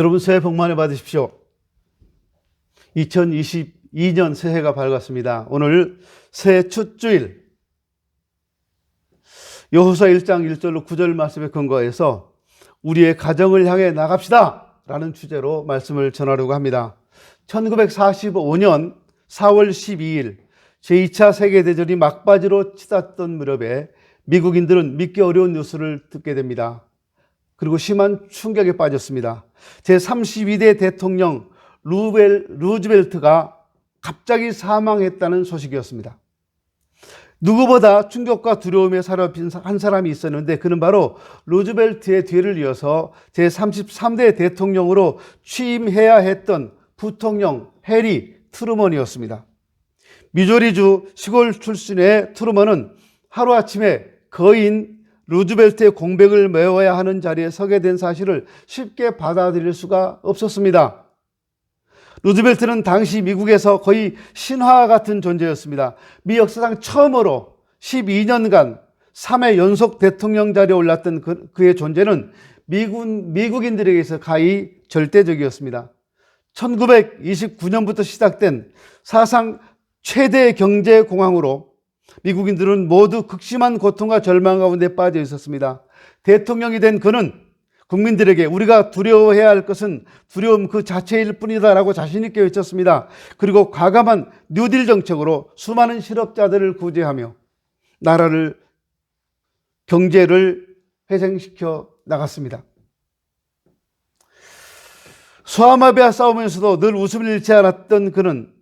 여러분 새해 복 많이 받으십시오. 2022년 새해가 밝았습니다. 오늘 새해 첫 주일 여호수아 1장 1절로 9절 말씀에 근거해서 우리의 가정을 향해 나갑시다 라는 주제로 말씀을 전하려고 합니다. 1945년 4월 12일 제2차 세계대전이 막바지로 치닫던 무렵에 미국인들은 믿기 어려운 뉴스를 듣게 됩니다. 그리고 심한 충격에 빠졌습니다. 제32대 대통령 루벨, 루즈벨트가 갑자기 사망했다는 소식이었습니다. 누구보다 충격과 두려움에 사로잡힌 한 사람이 있었는데 그는 바로 루즈벨트의 뒤를 이어서 제33대 대통령으로 취임해야 했던 부통령 해리 트루먼이었습니다. 미조리주 시골 출신의 트루먼은 하루아침에 거인 루즈벨트의 공백을 메워야 하는 자리에 서게 된 사실을 쉽게 받아들일 수가 없었습니다. 루즈벨트는 당시 미국에서 거의 신화 같은 존재였습니다. 미 역사상 처음으로 12년간 3회 연속 대통령 자리에 올랐던 그, 의 존재는 미국, 미국인들에게서 가히 절대적이었습니다. 1929년부터 시작된 사상 최대 경제 공황으로 미국인들은 모두 극심한 고통과 절망 가운데 빠져 있었습니다. 대통령이 된 그는 국민들에게 우리가 두려워해야 할 것은 두려움 그 자체일 뿐이다라고 자신있게 외쳤습니다. 그리고 과감한 뉴딜 정책으로 수많은 실업자들을 구제하며 나라를 경제를 회생시켜 나갔습니다. 수아마비아 싸우면서도 늘 웃음을 잃지 않았던 그는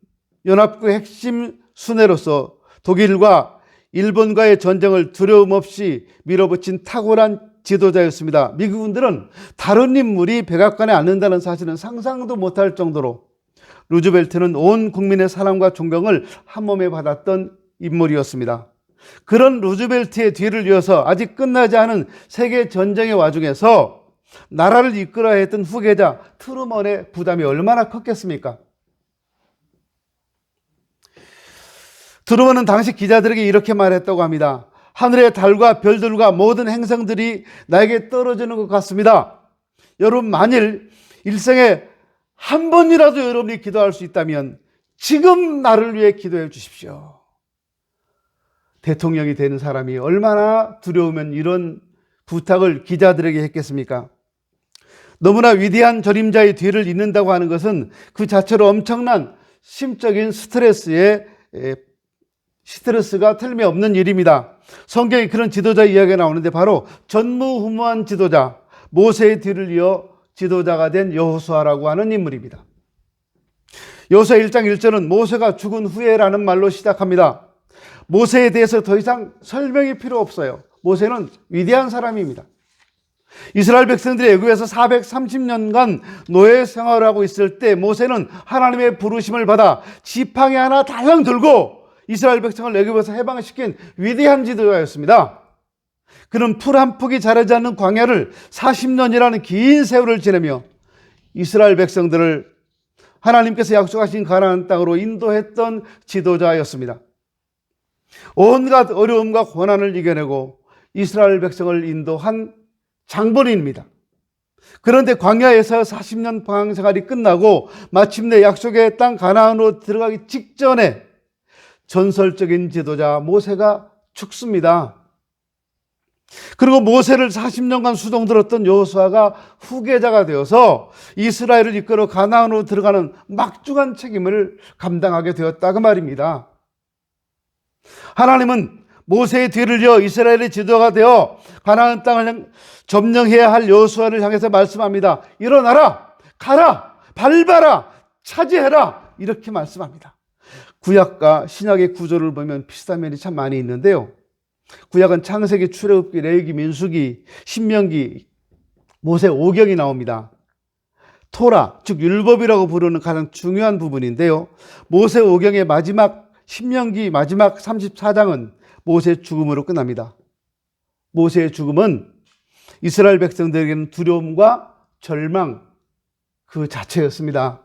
연합국 핵심 순회로서 독일과 일본과의 전쟁을 두려움 없이 밀어붙인 탁월한 지도자였습니다. 미국인들은 다른 인물이 백악관에 앉는다는 사실은 상상도 못할 정도로 루즈벨트는 온 국민의 사랑과 존경을 한 몸에 받았던 인물이었습니다. 그런 루즈벨트의 뒤를 이어서 아직 끝나지 않은 세계 전쟁의 와중에서 나라를 이끌어야 했던 후계자 트루먼의 부담이 얼마나 컸겠습니까? 트루먼은 당시 기자들에게 이렇게 말했다고 합니다. 하늘의 달과 별들과 모든 행성들이 나에게 떨어지는 것 같습니다. 여러분, 만일 일생에 한 번이라도 여러분이 기도할 수 있다면 지금 나를 위해 기도해 주십시오. 대통령이 되는 사람이 얼마나 두려우면 이런 부탁을 기자들에게 했겠습니까? 너무나 위대한 전임자의 뒤를 잇는다고 하는 것은 그 자체로 엄청난 심적인 스트레스에 스트레스가 틀림없는 일입니다. 성경에 그런 지도자 이야기가 나오는데 바로 전무후무한 지도자 모세의 뒤를 이어 지도자가 된 여호수아라고 하는 인물입니다. 여호수아 1장 1절은 모세가 죽은 후에라는 말로 시작합니다. 모세에 대해서 더 이상 설명이 필요 없어요. 모세는 위대한 사람입니다. 이스라엘 백성들이 애굽에서 430년간 노예 생활을 하고 있을 때 모세는 하나님의 부르심을 받아 지팡이 하나 달랑 들고 이스라엘 백성을 애굽에서 해방시킨 위대한 지도자였습니다. 그는 풀 한 폭이 자라지 않는 광야를 40년이라는 긴 세월을 지내며 이스라엘 백성들을 하나님께서 약속하신 가나안 땅으로 인도했던 지도자였습니다. 온갖 어려움과 고난을 이겨내고 이스라엘 백성을 인도한 장본인입니다. 그런데 광야에서 40년 방황 생활이 끝나고 마침내 약속의 땅 가나안으로 들어가기 직전에 전설적인 지도자 모세가 죽습니다. 그리고 모세를 40년간 수동 들었던 여호수아가 후계자가 되어서 이스라엘을 이끌어 가나안으로 들어가는 막중한 책임을 감당하게 되었다 그 말입니다. 하나님은 모세의 뒤를 이어 이스라엘의 지도가 되어 가나안 땅을 점령해야 할 여호수아를 향해서 말씀합니다. 일어나라, 가라, 밟아라, 차지해라 이렇게 말씀합니다. 구약과 신약의 구조를 보면 비슷한 면이 참 많이 있는데요. 구약은 창세기, 출애굽기, 레위기, 민수기, 신명기, 모세 오경이 나옵니다. 토라, 즉 율법이라고 부르는 가장 중요한 부분인데요. 모세 오경의 마지막 신명기 마지막 34장은 모세의 죽음으로 끝납니다. 모세의 죽음은 이스라엘 백성들에게는 두려움과 절망 그 자체였습니다.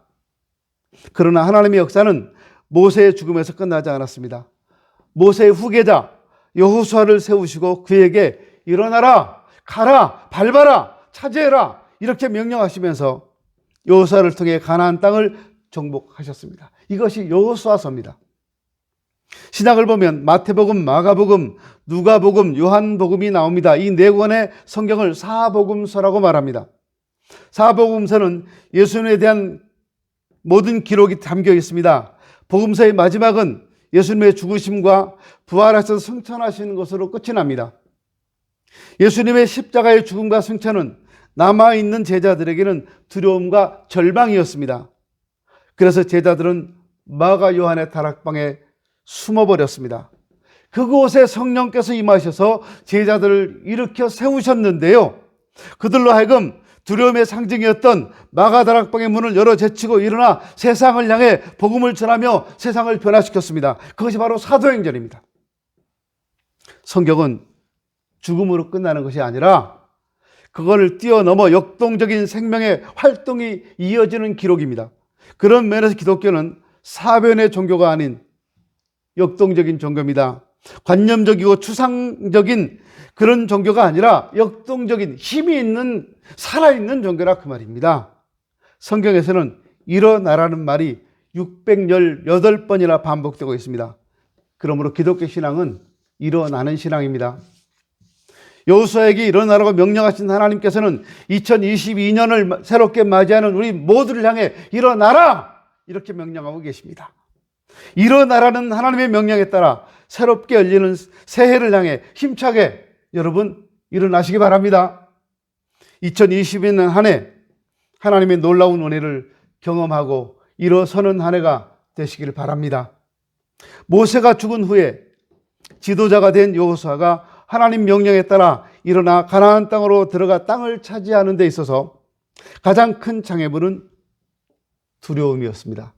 그러나 하나님의 역사는 모세의 죽음에서 끝나지 않았습니다. 모세의 후계자 여호수아를 세우시고 그에게 일어나라, 가라, 밟아라, 차지해라 이렇게 명령하시면서 여호수아를 통해 가나안 땅을 정복하셨습니다. 이것이 여호수아서입니다. 신약을 보면 마태복음, 마가복음, 누가복음, 요한복음이 나옵니다. 이 네 권의 성경을 사복음서라고 말합니다. 사복음서는 예수님에 대한 모든 기록이 담겨 있습니다. 복음서의 마지막은 예수님의 죽으심과 부활하셔서 승천하시는 것으로 끝이 납니다. 예수님의 십자가의 죽음과 승천은 남아있는 제자들에게는 두려움과 절망이었습니다. 그래서 제자들은 마가 요한의 다락방에 숨어버렸습니다. 그곳에 성령께서 임하셔서 제자들을 일으켜 세우셨는데요. 그들로 하여금 두려움의 상징이었던 마가다락방의 문을 열어 제치고 일어나 세상을 향해 복음을 전하며 세상을 변화시켰습니다. 그것이 바로 사도행전입니다. 성경은 죽음으로 끝나는 것이 아니라 그거를 뛰어넘어 역동적인 생명의 활동이 이어지는 기록입니다. 그런 면에서 기독교는 사변의 종교가 아닌 역동적인 종교입니다. 관념적이고 추상적인 그런 종교가 아니라 역동적인 힘이 있는 살아있는 종교라 그 말입니다. 성경에서는 일어나라는 말이 618번이나 반복되고 있습니다. 그러므로 기독교 신앙은 일어나는 신앙입니다. 여호수아에게 일어나라고 명령하신 하나님께서는 2022년을 새롭게 맞이하는 우리 모두를 향해 일어나라 이렇게 명령하고 계십니다. 일어나라는 하나님의 명령에 따라 새롭게 열리는 새해를 향해 힘차게 여러분 일어나시기 바랍니다. 2022년 한 해 하나님의 놀라운 은혜를 경험하고 일어서는 한 해가 되시길 바랍니다. 모세가 죽은 후에 지도자가 된 여호수아가 하나님 명령에 따라 일어나 가나안 땅으로 들어가 땅을 차지하는 데 있어서 가장 큰 장애물은 두려움이었습니다.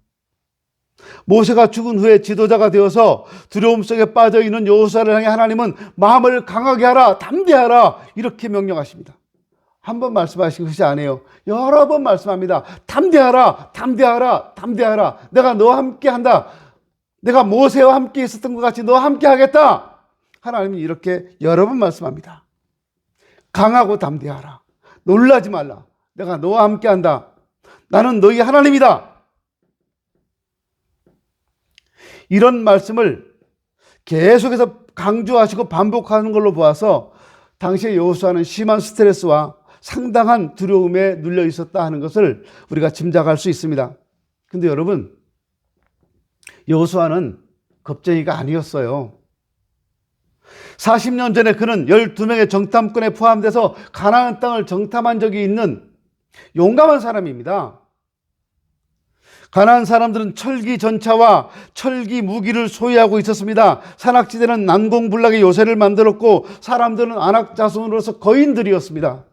모세가 죽은 후에 지도자가 되어서 두려움 속에 빠져 있는 여호수아를 향해 하나님은 마음을 강하게 하라, 담대하라 이렇게 명령하십니다. 한 번 말씀하신 것이 아니에요. 여러 번 말씀합니다. 담대하라, 담대하라, 담대하라. 내가 너와 함께 한다. 내가 모세와 함께 있었던 것 같이 너와 함께 하겠다. 하나님이 이렇게 여러 번 말씀합니다. 강하고 담대하라. 놀라지 말라. 내가 너와 함께 한다. 나는 너희 하나님이다. 이런 말씀을 계속해서 강조하시고 반복하는 걸로 보아서 당시의 여호수아는 심한 스트레스와 상당한 두려움에 눌려 있었다 하는 것을 우리가 짐작할 수 있습니다. 근데 여러분, 여호수아는 겁쟁이가 아니었어요. 40년 전에 그는 12명의 정탐꾼에 포함돼서 가나안 땅을 정탐한 적이 있는 용감한 사람입니다. 가나안 사람들은 철기 전차와 철기 무기를 소유하고 있었습니다. 산악지대는 난공불락의 요새를 만들었고 사람들은 안악 자손으로서 거인들이었습니다.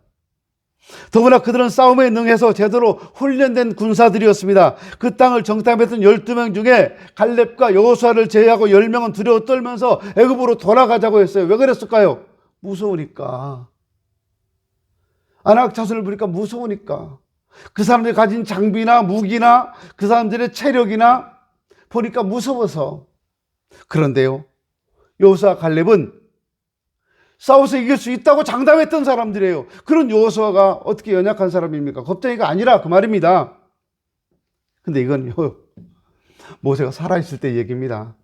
더구나 그들은 싸움에 능해서 제대로 훈련된 군사들이었습니다. 그 땅을 정탐했던 12명 중에 갈렙과 여호수아를 제외하고 10명은 두려워 떨면서 애굽으로 돌아가자고 했어요. 왜 그랬을까요? 무서우니까. 안악 자손을 보니까 무서우니까. 그 사람들이 가진 장비나 무기나 그 사람들의 체력이나 보니까 무서워서. 그런데요. 여호수아 갈렙은 싸워서 이길 수 있다고 장담했던 사람들이에요. 그런 여호수아가 어떻게 연약한 사람입니까? 겁쟁이가 아니라 그 말입니다. 근데 이건 모세가 살아있을 때 얘기입니다.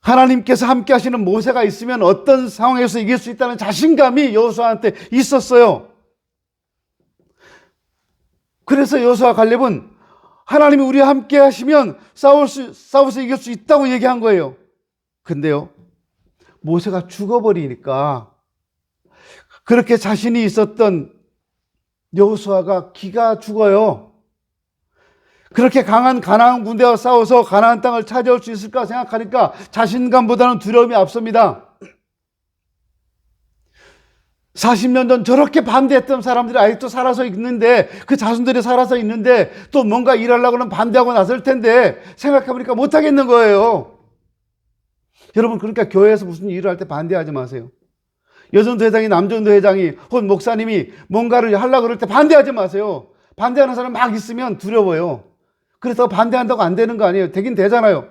하나님께서 함께 하시는 모세가 있으면 어떤 상황에서 이길 수 있다는 자신감이 여호수아한테 있었어요. 그래서 여호수아 갈렙은 하나님이 우리와 함께 하시면 싸울 수, 싸워서 이길 수 있다고 얘기한 거예요. 근데요, 모세가 죽어버리니까 그렇게 자신이 있었던 여호수아가 기가 죽어요. 그렇게 강한 가나안 군대와 싸워서 가나안 땅을 차지할 수 있을까 생각하니까 자신감보다는 두려움이 앞섭니다. 40년 전 저렇게 반대했던 사람들이 아직도 살아서 있는데 그 자손들이 살아서 있는데 또 뭔가 일하려고는 반대하고 나설 텐데 생각해보니까 못하겠는 거예요. 여러분 그러니까 교회에서 무슨 일을 할 때 반대하지 마세요. 여전도 회장이 남전도 회장이 혹은 목사님이 뭔가를 하려고 그럴 때 반대하지 마세요. 반대하는 사람 막 있으면 두려워요. 그래서 반대한다고 안 되는 거 아니에요. 되긴 되잖아요.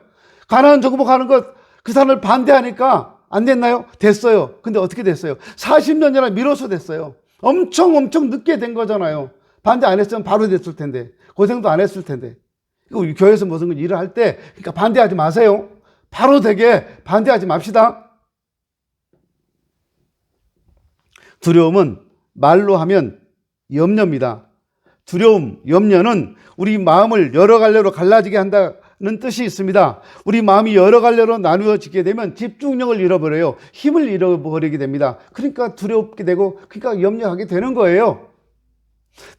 가나안 정복하는 것 그 사람을 반대하니까 안 됐나요? 됐어요. 근데 어떻게 됐어요? 40년 전에 미뤄서 됐어요. 엄청 엄청 늦게 된 거잖아요. 반대 안 했으면 바로 됐을 텐데. 고생도 안 했을 텐데. 이거 교회에서 무슨 일을 할 때, 그러니까 반대하지 마세요. 바로 되게 반대하지 맙시다. 두려움은 말로 하면 염려입니다. 두려움, 염려는 우리 마음을 여러 갈래로 갈라지게 한다 는 뜻이 있습니다. 우리 마음이 여러 갈래로 나누어지게 되면 집중력을 잃어버려요. 힘을 잃어버리게 됩니다. 그러니까 두렵게 되고, 그러니까 염려하게 되는 거예요.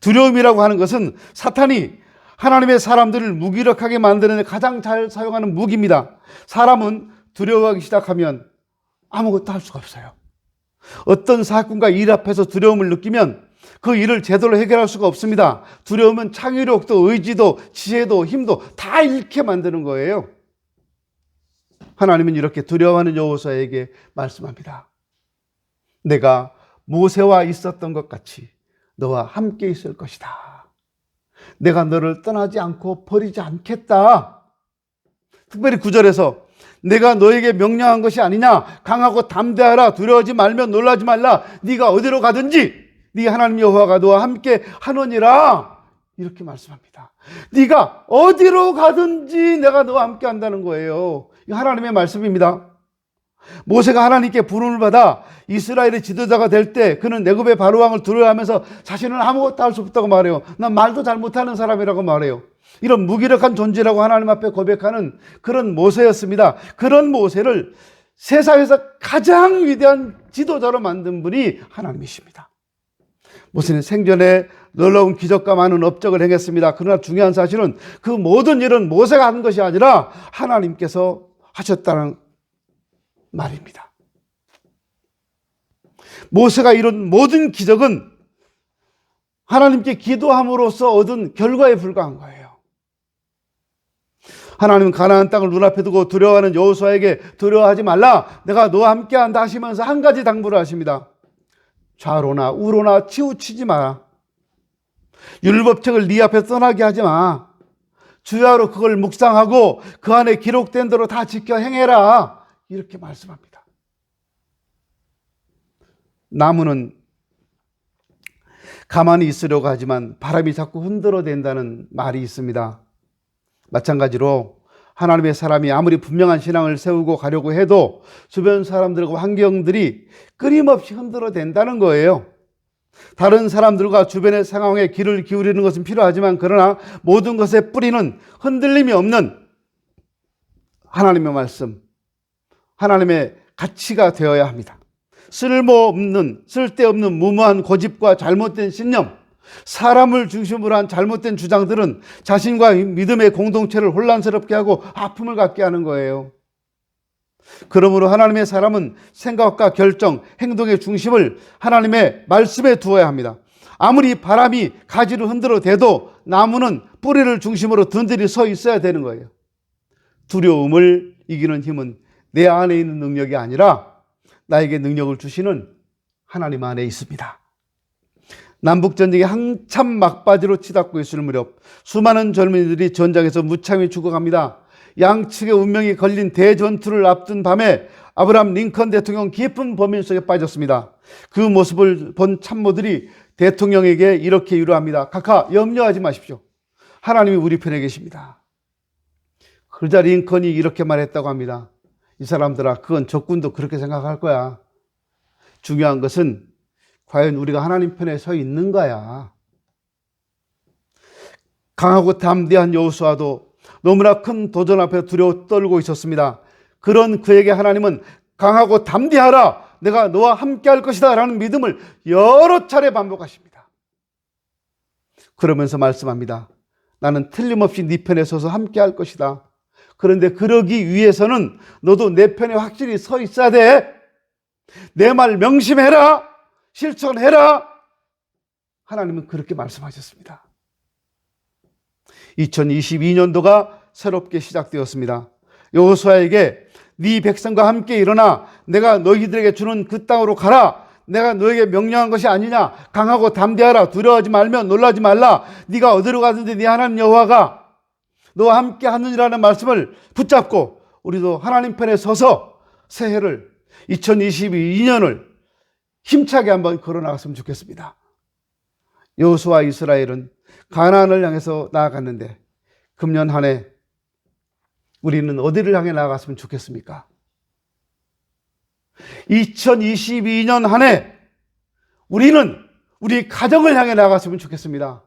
두려움이라고 하는 것은 사탄이 하나님의 사람들을 무기력하게 만드는 가장 잘 사용하는 무기입니다. 사람은 두려워하기 시작하면 아무것도 할 수가 없어요. 어떤 사건과 일 앞에서 두려움을 느끼면 그 일을 제대로 해결할 수가 없습니다. 두려움은 창의력도 의지도 지혜도 힘도 다 잃게 만드는 거예요. 하나님은 이렇게 두려워하는 여호수아에게 말씀합니다. 내가 모세와 있었던 것 같이 너와 함께 있을 것이다. 내가 너를 떠나지 않고 버리지 않겠다. 특별히 구절에서 내가 너에게 명령한 것이 아니냐 강하고 담대하라 두려워하지 말며 놀라지 말라 네가 어디로 가든지 네 하나님 여호와가 너와 함께 하노니라 이렇게 말씀합니다. 네가 어디로 가든지 내가 너와 함께 한다는 거예요. 이 하나님의 말씀입니다. 모세가 하나님께 부름을 받아 이스라엘의 지도자가 될 때 그는 내굽의 바로왕을 두려워하면서 자신은 아무것도 할 수 없다고 말해요. 난 말도 잘 못하는 사람이라고 말해요. 이런 무기력한 존재라고 하나님 앞에 고백하는 그런 모세였습니다. 그런 모세를 세상에서 가장 위대한 지도자로 만든 분이 하나님이십니다. 모세는 생전에 놀라운 기적과 많은 업적을 행했습니다. 그러나 중요한 사실은 그 모든 일은 모세가 한 것이 아니라 하나님께서 하셨다는 말입니다. 모세가 이룬 모든 기적은 하나님께 기도함으로써 얻은 결과에 불과한 거예요. 하나님은 가나안 땅을 눈앞에 두고 두려워하는 여호수아에게 두려워하지 말라. 내가 너와 함께한다 하시면서 한 가지 당부를 하십니다. 좌로나 우로나 치우치지 마라. 율법책을 네 앞에 떠나게 하지 마. 주야로 그걸 묵상하고 그 안에 기록된 대로 다 지켜 행해라. 이렇게 말씀합니다. 나무는 가만히 있으려고 하지만 바람이 자꾸 흔들어 댄다는 말이 있습니다. 마찬가지로 하나님의 사람이 아무리 분명한 신앙을 세우고 가려고 해도 주변 사람들과 환경들이 끊임없이 흔들어 댄다는 거예요. 다른 사람들과 주변의 상황에 귀를 기울이는 것은 필요하지만 그러나 모든 것의 뿌리는 흔들림이 없는 하나님의 말씀, 하나님의 가치가 되어야 합니다. 쓸모없는, 쓸데없는 무모한 고집과 잘못된 신념, 사람을 중심으로 한 잘못된 주장들은 자신과 믿음의 공동체를 혼란스럽게 하고 아픔을 갖게 하는 거예요. 그러므로 하나님의 사람은 생각과 결정, 행동의 중심을 하나님의 말씀에 두어야 합니다. 아무리 바람이 가지를 흔들어 대도 나무는 뿌리를 중심으로 든든히 서 있어야 되는 거예요. 두려움을 이기는 힘은 내 안에 있는 능력이 아니라 나에게 능력을 주시는 하나님 안에 있습니다. 남북전쟁이 한참 막바지로 치닫고 있을 무렵 수많은 젊은이들이 전장에서 무참히 죽어갑니다. 양측의 운명이 걸린 대전투를 앞둔 밤에 아브람 링컨 대통령 깊은 범인 속에 빠졌습니다. 그 모습을 본 참모들이 대통령에게 이렇게 유로합니다. 각하 염려하지 마십시오. 하나님이 우리 편에 계십니다. 그러자 링컨이 이렇게 말했다고 합니다. 이 사람들아, 그건 적군도 그렇게 생각할 거야. 중요한 것은 과연 우리가 하나님 편에 서 있는 거야. 강하고 담대한 여호수아도 너무나 큰 도전 앞에 두려워 떨고 있었습니다. 그런 그에게 하나님은 강하고 담대하라. 내가 너와 함께 할 것이다. 라는 믿음을 여러 차례 반복하십니다. 그러면서 말씀합니다. 나는 틀림없이 네 편에 서서 함께 할 것이다. 그런데 그러기 위해서는 너도 내 편에 확실히 서 있어야 돼. 내 말 명심해라. 실천해라. 하나님은 그렇게 말씀하셨습니다. 2022년도가 새롭게 시작되었습니다. 여호수아에게 네 백성과 함께 일어나 내가 너희들에게 주는 그 땅으로 가라. 내가 너에게 명령한 것이 아니냐. 강하고 담대하라. 두려워하지 말며 놀라지 말라. 네가 어디로 가든지 네 하나님 여호와가 너와 함께 하느니라는 말씀을 붙잡고 우리도 하나님 편에 서서 새해를 2022년을 힘차게 한번 걸어 나갔으면 좋겠습니다. 여호수아 이스라엘은 가나안을 향해서 나아갔는데 금년 한 해 우리는 어디를 향해 나아갔으면 좋겠습니까? 2022년 한 해 우리는 우리 가정을 향해 나아갔으면 좋겠습니다.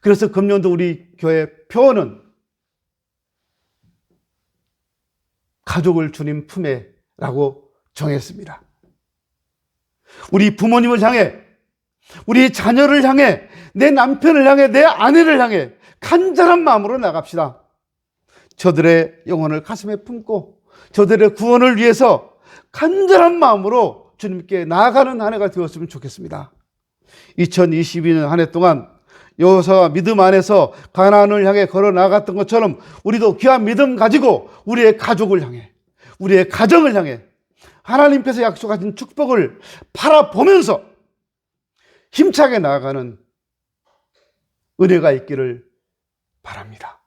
그래서 금년도 우리 교회 표어는 가족을 주님 품에라고 정했습니다. 우리 부모님을 향해, 우리 자녀를 향해, 내 남편을 향해, 내 아내를 향해 간절한 마음으로 나갑시다. 저들의 영혼을 가슴에 품고 저들의 구원을 위해서 간절한 마음으로 주님께 나아가는 한 해가 되었으면 좋겠습니다. 2022년 한 해 동안 여호사와 믿음 안에서 가나안을 향해 걸어 나갔던 것처럼 우리도 귀한 믿음 가지고 우리의 가족을 향해 우리의 가정을 향해 하나님께서 약속하신 축복을 바라보면서 힘차게 나아가는 은혜가 있기를 바랍니다.